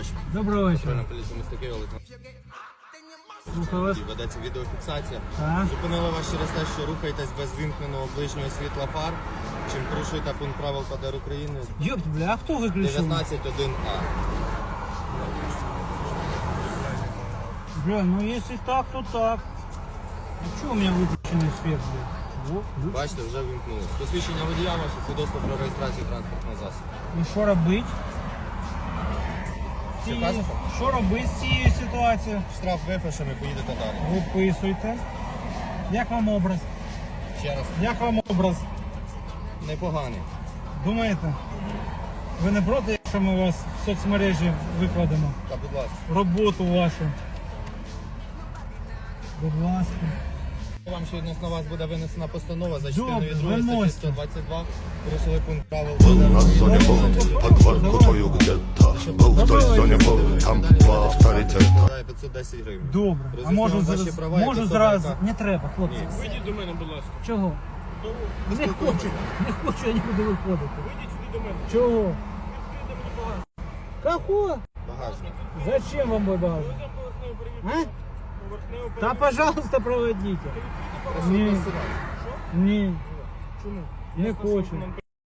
вечір. Доброго вечора. Патрульна поліція міста Києва, лейтенант. Слухаю вас. Ведеться відеофіксація. Так. Зупинили вас через те, що рухаєтесь без вимкненого ближнього світла фар, чим порушуєте пункт правил ПДР України Ёпт, бля, а хто виключив? 19.1А. Бля, ну если так, то так. А чё у меня выключенный свет, бля? Во, вы- Бачите, вже вимкнули. Посвідчення водія ваше свідоцтво про реєстрацію транспортного засобу. І що робить? Що Ці- Що робить з цією ситуацією? Штраф випишемо і поїдете далі. Виписуйте. Як вам образ? Ще раз. Як вам образ? Непоганий. Думаєте? Ви не проти, якщо ми вас в соцмережі викладемо? Та, будь ласка. Роботу вашу. Будь ласка. Вам ще відносно вас буде винесена постанова за частиною 2 статті 122. Порушили пункт правил Был на ПДР зоне был, твою где-то Был в той зоне был, там два авторитета 510 гривень. Добре. А можу ваші зараз. права, Можу зразу. Не треба, хлопці. Ні. Вийдіть до мене, будь ласка. Чого? Не хочу, не хочу я нікуди виходити. Вийдіть сюди до мене. Чого? Кого? Багажник. Зачем вам мой багажник? Там поверхневу перевірку. А? Та пожалуйста проводите. Ні. Ні, Чому? не хочу. Нам